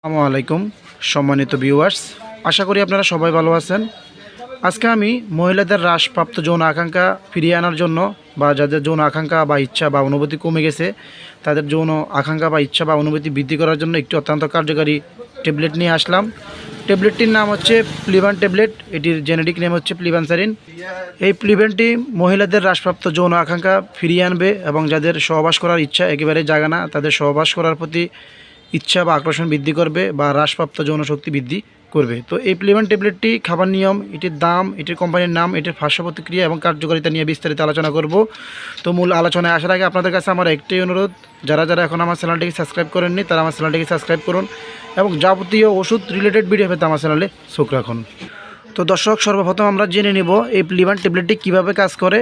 আসসালামু আলাইকুম, সম্মানিত ভিউয়ার্স আশা করি আপনারা সবাই ভালো আছেন। আজকে আমি মহিলাদের হ্রাসপ্রাপ্ত যৌন আকাঙ্ক্ষা ফিরিয়ে আনার জন্য বা যাদের যৌন আকাঙ্ক্ষা বা ইচ্ছা বা অনুভূতি কমে গেছে, তাদের যৌন আকাঙ্ক্ষা বা ইচ্ছা বা অনুভূতি বৃদ্ধি করার জন্য একটি অত্যন্ত কার্যকারী ট্যাবলেট নিয়ে আসলাম। ট্যাবলেটটির নাম হচ্ছে প্লিবান ট্যাবলেট, এটির জেনেটিক নেম হচ্ছে প্লিবানসারিন এই প্লিবেনটি মহিলাদের হ্রাসপ্রাপ্ত যৌন আকাঙ্ক্ষা ফিরিয়ে আনবে এবং যাদের সহবাস করার ইচ্ছা একেবারে জাগে না তাদের সহবাস করার প্রতি ইচ্ছা বা আকর্ষণ বৃদ্ধি করবে বা হ্রাসপ্রাপ্ত যৌন শক্তি বৃদ্ধি করবে। তো এই প্লিবেন ট্যাবলেটটি খাবার নিয়ম, এটির দাম, এটির কোম্পানির নাম, এটির পার্শ্ব প্রতিক্রিয়া এবং কার্যকারিতা নিয়ে বিস্তারিত আলোচনা করব। তো মূল আলোচনায় আসার আগে আপনাদের কাছে আমার একটাই অনুরোধ, যারা যারা এখন আমার চ্যানেলটিকে সাবস্ক্রাইব করেননি, তারা আমার চ্যানেলটিকে সাবস্ক্রাইব করুন এবং যাবতীয় ওষুধ রিলেটেড ভিডিও পেতে আমার চ্যানেলে চোখ রাখুন। তো দর্শক, সর্বপ্রথম আমরা জেনে নিব এই প্লিবান ট্যাবলেটটি কীভাবে কাজ করে।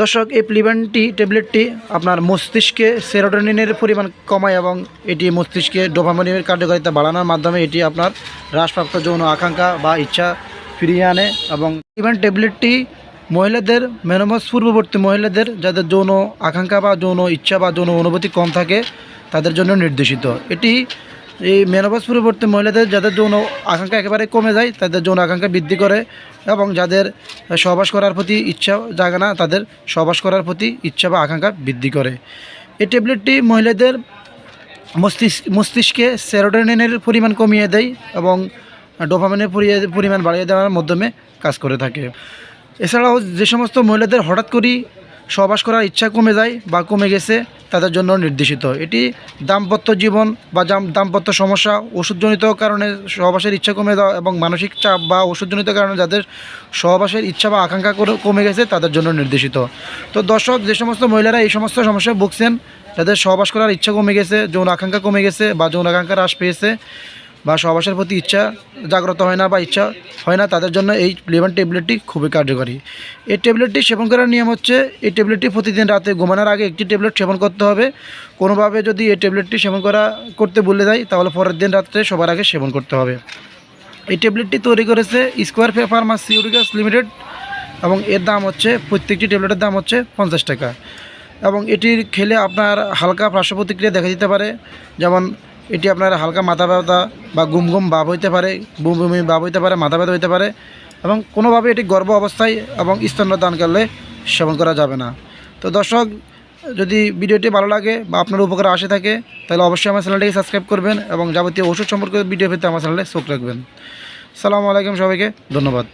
দর্শক, এই প্লিবানটি ট্যাবলেটটি আপনার মস্তিষ্কে সেরোটোনিনের পরিমাণ কমায় এবং এটি মস্তিষ্কে ডোপামিনের কার্যকারিতা বাড়ানোর মাধ্যমে এটি আপনার হ্রাসপ্রাপ্ত যৌন আকাঙ্ক্ষা বা ইচ্ছা ফিরিয়ে আনে এবং প্লিবান ট্যাবলেটটি মহিলাদের মেনোমস পূর্ববর্তী মহিলাদের যাদের যৌন আকাঙ্ক্ষা বা যৌন ইচ্ছা বা যৌন অনুভূতি কম থাকে, তাদের জন্য নির্দেশিত। এটি এই মেনোপাস পরিবর্তে মহিলাদের যাদের যৌন আকাঙ্ক্ষা একেবারে কমে যায়, তাদের যৌন আকাঙ্ক্ষা বৃদ্ধি করে এবং যাদের সহবাস করার প্রতি ইচ্ছা জাগে না, তাদের সহবাস করার প্রতি ইচ্ছা বা আকাঙ্ক্ষা বৃদ্ধি করে। এই ট্যাবলেটটি মহিলাদের মস্তিষ্ক, মস্তিষ্কে সেরোটোনিনের পরিমাণ কমিয়ে দেয় এবং ডোপামিনের পরি- পরিমাণ বাড়িয়ে দেওয়ার মাধ্যমে কাজ করে থাকে। এছাড়াও যে সমস্ত মহিলাদের হঠাৎ করেই সহবাস করার ইচ্ছা কমে যায় বা কমে গেছে, তাদের জন্য নির্দেশিত। এটি দাম্পত্য জীবন বা দাম্পত্য সমস্যা, ওষুধজনিত কারণে সহবাসের ইচ্ছা কমে যাওয়া এবং মানসিক চাপ বা ওষুধজনিত কারণে যাদের সহবাসের ইচ্ছা বা আকাঙ্ক্ষা কমে গেছে, তাদের জন্য নির্দেশিত। তো দর্শক, যে সমস্ত মহিলারা এই সমস্ত সমস্যায় ভুগছেন, যাদের সহবাস করার ইচ্ছা কমে গেছে, যৌন আকাঙ্ক্ষা কমে গেছে বা যৌন আকাঙ্ক্ষা হ্রাস পেয়েছে বা সহবাসের প্রতি ইচ্ছা জাগ্রত হয় না বা ইচ্ছা হয় না, তাদের জন্য এই প্লেবান ট্যাবলেটটি খুবই কার্যকরী। এই ট্যাবলেটটি সেবন করার নিয়ম হচ্ছে, এই ট্যাবলেটটি প্রতিদিন রাতে ঘুমানোর আগে একটি ট্যাবলেট সেবন করতে হবে। কোনোভাবে যদি এই ট্যাবলেটটি সেবন করা করতে ভুলে যায়, তাহলে পরের দিন রাত্রে সবার আগে সেবন করতে হবে। এই ট্যাবলেটটি তৈরি করেছে স্কোয়ার ফে ফার্মাসিউটিক্যালস লিমিটেড এবং এর দাম হচ্ছে, প্রত্যেকটি ট্যাবলেটের দাম হচ্ছে পঞ্চাশ টাকা। এবং এটির খেলে আপনার হালকা পার্শ্ব প্রতিক্রিয়া দেখা দিতে পারে, যেমন এটি আপনার হালকা মাথা ব্যথা বা গুম গুম ভাব হইতে পারে বুম বুমি ভাব হইতে পারে, মাথা ব্যথা হইতে পারে এবং কোনোভাবে এটি গর্ভ অবস্থায় এবং স্তন্য দান করলে সেবন করা যাবে না। তো দর্শক, যদি ভিডিওটি ভালো লাগে বা আপনার উপকার আসে থাকে, তাহলে অবশ্যই আমার চ্যানেলটিকে সাবস্ক্রাইব করবেন এবং যাবতীয় ওষুধ সম্পর্কে ভিডিও পেতে আমার চ্যানেলে চোখ রাখবেন। সালামু আলাইকুম সবাইকে, ধন্যবাদ।